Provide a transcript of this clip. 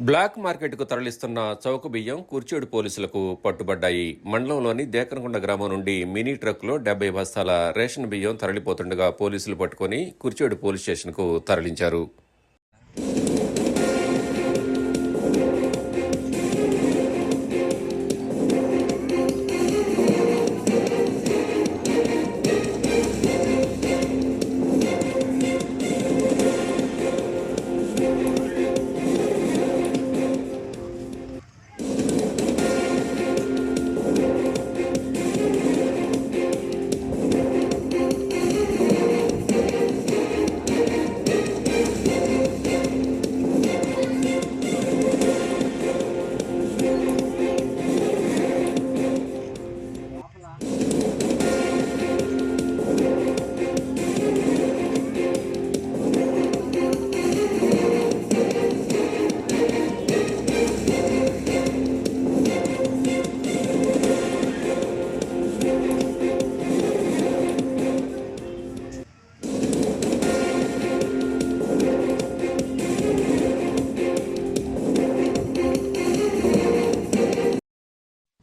Black మార్కెట్కు తరలిస్తున్న చౌక బియ్యం కుర్చేడు పోలీసులకు పట్టుబడ్డాయి. మండలంలోని దేకనకొండ గ్రామం నుండి మినీ ట్రక్కులో డెబ్బై బస్తాల రేషన్ బియ్యం తరలిపోతుండగా పోలీసులు పట్టుకొని కుర్చేడు పోలీస్ స్టేషన్కు తరలించారు.